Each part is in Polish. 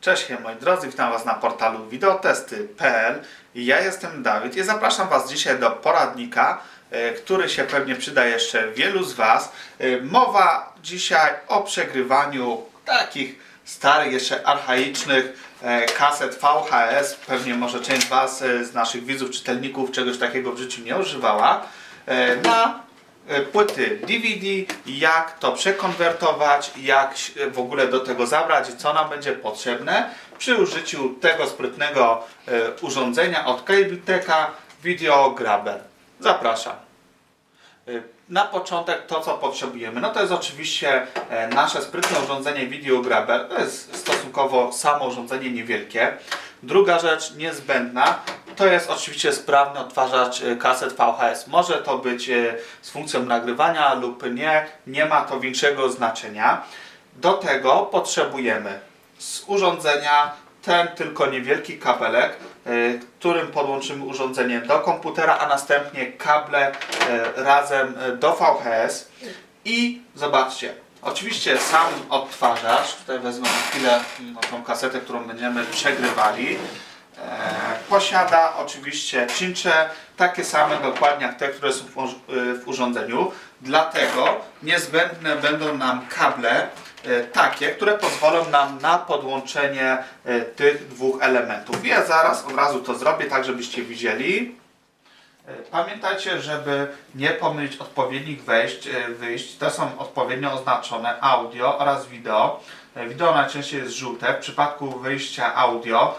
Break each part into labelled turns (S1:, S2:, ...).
S1: Cześć moi drodzy, witam Was na portalu wideotesty.pl Ja jestem Dawid i zapraszam Was dzisiaj do poradnika, e, który się pewnie przyda jeszcze wielu z Was. E, Mowa dzisiaj o przegrywaniu takich starych, jeszcze archaicznych e, kaset VHS. Pewnie może część z Was, z naszych widzów, czytelników czegoś takiego w życiu nie używała. Na płyty DVD, jak to przekonwertować, jak w ogóle do tego zabrać co nam będzie potrzebne przy użyciu tego sprytnego e, urządzenia od Cableteka Video Grabber. Zapraszam. E, Na początek to, co potrzebujemy, no to jest oczywiście e, nasze sprytne urządzenie Video Grabber. To jest stosunkowo samo urządzenie niewielkie. Druga rzecz niezbędna to jest oczywiście sprawny odtwarzacz e, kaset VHS. Może to być e, z funkcją nagrywania lub nie, nie ma to większego znaczenia. Do tego potrzebujemy z urządzenia ten tylko niewielki kabelek, e, którym podłączymy urządzenie do komputera, a następnie kable razem do VHS. I zobaczcie, oczywiście sam odtwarzacz, tutaj wezmę chwilę no, tą kasetę, którą będziemy przegrywali, e, posiada oczywiście czyncze takie same dokładnie jak te, które są w, y, urządzeniu. Dlatego niezbędne będą nam kable e, takie, które pozwolą nam na podłączenie e, tych dwóch elementów. Ja zaraz od razu to zrobię, tak żebyście widzieli. Pamiętajcie, żeby nie pomylić odpowiednich wejść, wyjść. Te są odpowiednio oznaczone audio oraz wideo. Wideo najczęściej jest żółte. W przypadku wyjścia audio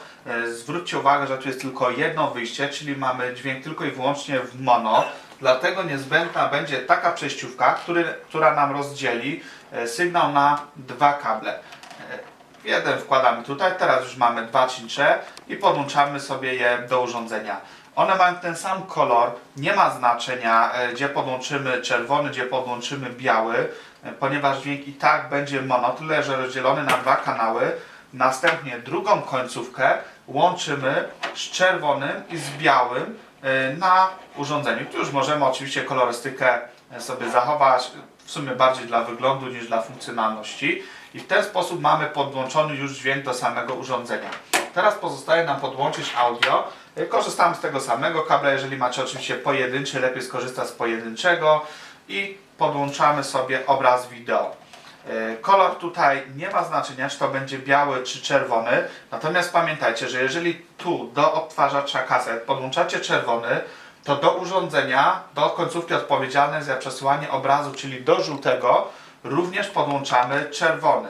S1: zwróćcie uwagę, że tu jest tylko jedno wyjście, czyli mamy dźwięk tylko i wyłącznie w mono. Dlatego niezbędna będzie taka przejściówka, który, która nam rozdzieli e, sygnał na dwa kable. E, Jeden wkładamy tutaj, teraz już mamy dwa cincze i podłączamy sobie je do urządzenia. One mają ten sam kolor, nie ma znaczenia, e, gdzie podłączymy czerwony, gdzie podłączymy biały, e, ponieważ dźwięk i tak będzie mono, tyle że rozdzielony na dwa kanały. Następnie drugą końcówkę łączymy z czerwonym i z białym e, na urządzeniu. Tu już możemy oczywiście kolorystykę e, sobie zachować, w sumie bardziej dla wyglądu niż dla funkcjonalności. I w ten sposób mamy podłączony już dźwięk do samego urządzenia. Teraz pozostaje nam podłączyć audio. E, Korzystamy z tego samego kabla, jeżeli macie oczywiście pojedynczy, lepiej skorzystać z pojedynczego i podłączamy sobie obraz wideo. E, Kolor tutaj nie ma znaczenia, czy to będzie biały czy czerwony. Natomiast pamiętajcie, że jeżeli tu do odtwarzacza kaset podłączacie czerwony, to do urządzenia, do końcówki odpowiedzialnej za przesyłanie obrazu, czyli do żółtego, również podłączamy czerwony.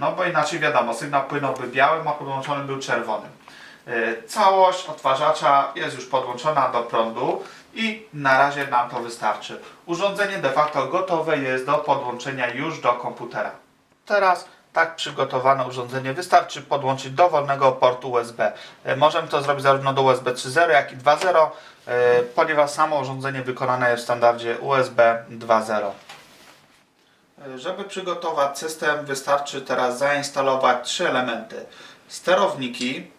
S1: No bo inaczej wiadomo, sygnał płynąłby białym, a podłączony był czerwonym. E, Całość odtwarzacza jest już podłączona do prądu i na razie nam to wystarczy. Urządzenie de facto gotowe jest do podłączenia już do komputera. Teraz tak przygotowane urządzenie wystarczy podłączyć do wolnego portu USB. E, Możemy to zrobić zarówno do USB 3.0 jak i 2.0, e, ponieważ samo urządzenie wykonane jest w standardzie USB 2.0. E, Żeby przygotować system wystarczy teraz zainstalować trzy elementy. Sterowniki,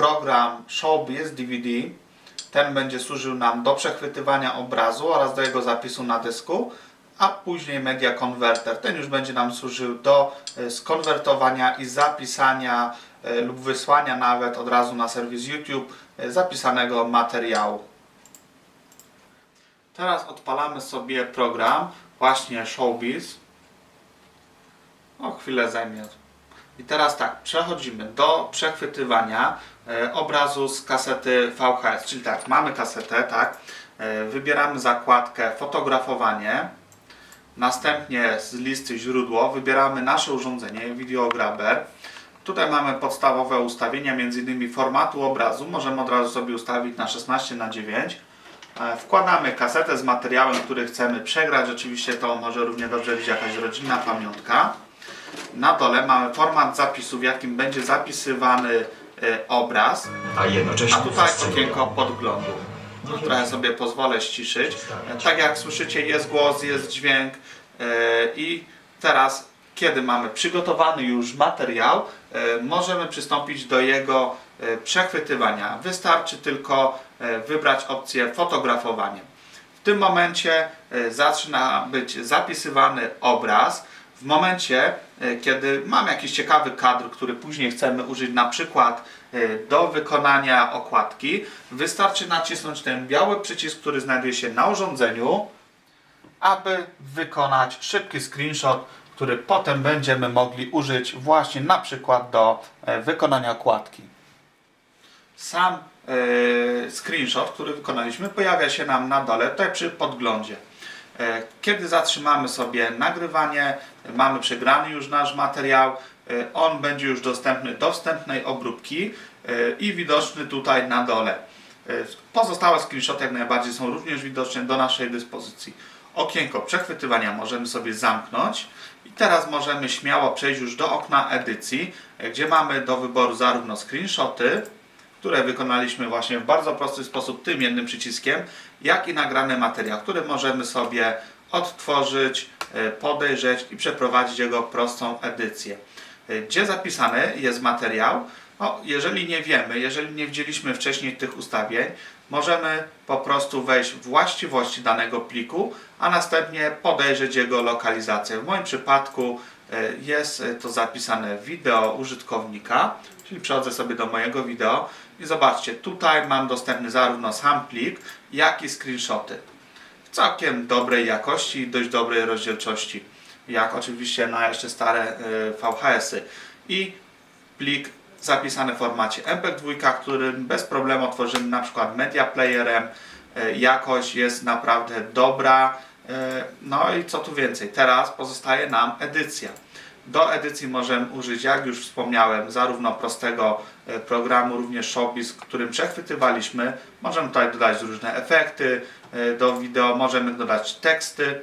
S1: program Showbiz DVD. Ten będzie służył nam do przechwytywania obrazu oraz do jego zapisu na dysku, a później Media Converter. Ten już będzie nam służył do e, skonwertowania i zapisania e, lub wysłania nawet od razu na serwis YouTube e, zapisanego materiału. Teraz odpalamy sobie program właśnie Showbiz. O chwilę zajmie. I teraz tak, przechodzimy do przechwytywania e, obrazu z kasety VHS. Czyli tak, mamy kasetę, tak. E, wybieramy zakładkę fotografowanie. Następnie z listy źródło wybieramy nasze urządzenie Videograbber. Tutaj mamy podstawowe ustawienia, m.in. formatu obrazu. Możemy od razu sobie ustawić na 16 na 9 E, Wkładamy kasetę z materiałem, który chcemy przegrać. Oczywiście to może równie dobrze być jakaś rodzinna pamiątka. Na dole mamy format zapisu, w jakim będzie zapisywany e, obraz,
S2: a jednocześnie
S1: a tutaj okienko podglądu. Trochę sobie pozwolę ściszyć. E, Tak jak słyszycie, jest głos, jest dźwięk e, i teraz, kiedy mamy przygotowany już materiał, możemy przystąpić do jego przechwytywania. Wystarczy tylko wybrać opcję fotografowanie. W tym momencie zaczyna być zapisywany obraz. W momencie, e, kiedy mamy jakiś ciekawy kadr, który później chcemy użyć na przykład e, do wykonania okładki, wystarczy nacisnąć ten biały przycisk, który znajduje się na urządzeniu, aby wykonać szybki screenshot, który potem będziemy mogli użyć właśnie na przykład do e, wykonania okładki. Sam screenshot, który wykonaliśmy, pojawia się nam na dole, tutaj przy podglądzie. E, Kiedy zatrzymamy sobie nagrywanie, mamy przegrany już nasz materiał, e, on będzie już dostępny do wstępnej obróbki e, i widoczny tutaj na dole. Pozostałe screenshoty jak najbardziej są również widoczne do naszej dyspozycji. Okienko przechwytywania możemy sobie zamknąć i teraz możemy śmiało przejść już do okna edycji, gdzie mamy do wyboru zarówno screenshoty, które wykonaliśmy właśnie w bardzo prosty sposób tym jednym przyciskiem, jak i nagrany materiał, który możemy sobie odtworzyć, e, podejrzeć i przeprowadzić jego prostą edycję. E, Gdzie zapisany jest materiał? No, jeżeli nie wiemy, jeżeli nie widzieliśmy wcześniej tych ustawień, możemy po prostu wejść w właściwości danego pliku, a następnie podejrzeć jego lokalizację. W moim przypadku e, jest to zapisane wideo użytkownika, czyli przechodzę sobie do mojego wideo i zobaczcie, tutaj mam dostępny zarówno sam plik, jak i screenshoty. W całkiem dobrej jakości i dość dobrej rozdzielczości, jak oczywiście na jeszcze stare e, VHS-y. I plik zapisany w formacie MP2, którym bez problemu otworzymy na przykład media playerem. E, Jakość jest naprawdę dobra. E, No i co tu więcej, teraz pozostaje nam edycja. Do edycji możemy użyć, jak już wspomniałem, zarówno prostego e, programu, również Showbiz, którym przechwytywaliśmy. Możemy tutaj dodać różne efekty e, do wideo, możemy dodać teksty,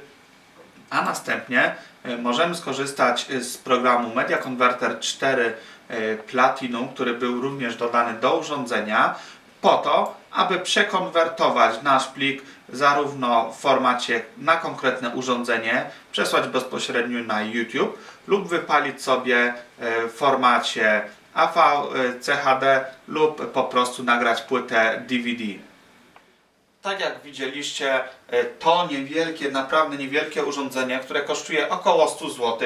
S1: a następnie e, możemy skorzystać z programu Media Converter 4 e, Platinum, który był również dodany do urządzenia, po to, aby przekonwertować nasz plik zarówno w formacie na konkretne urządzenie, przesłać bezpośrednio na YouTube lub wypalić sobie e, w formacie AV, e, lub po prostu nagrać płytę DVD. Tak jak widzieliście, e, to niewielkie, naprawdę niewielkie urządzenie, które kosztuje około 100 zł,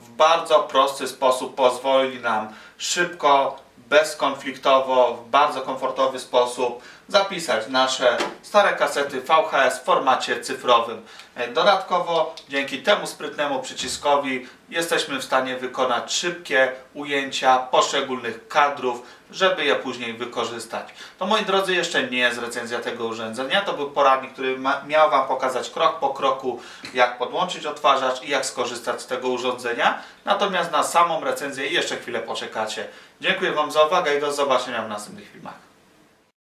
S1: w bardzo prosty sposób pozwoli nam szybko, bezkonfliktowo, w bardzo komfortowy sposób zapisać nasze stare kasety VHS w formacie cyfrowym. E, Dodatkowo dzięki temu sprytnemu przyciskowi jesteśmy w stanie wykonać szybkie ujęcia poszczególnych kadrów, żeby je później wykorzystać. To moi drodzy, jeszcze nie jest recenzja tego urządzenia. To był poradnik, który miał Wam pokazać krok po kroku, jak podłączyć odtwarzacz i jak skorzystać z tego urządzenia. Natomiast na samą recenzję jeszcze chwilę poczekacie. Dziękuję Wam za uwagę i do zobaczenia w następnych filmach.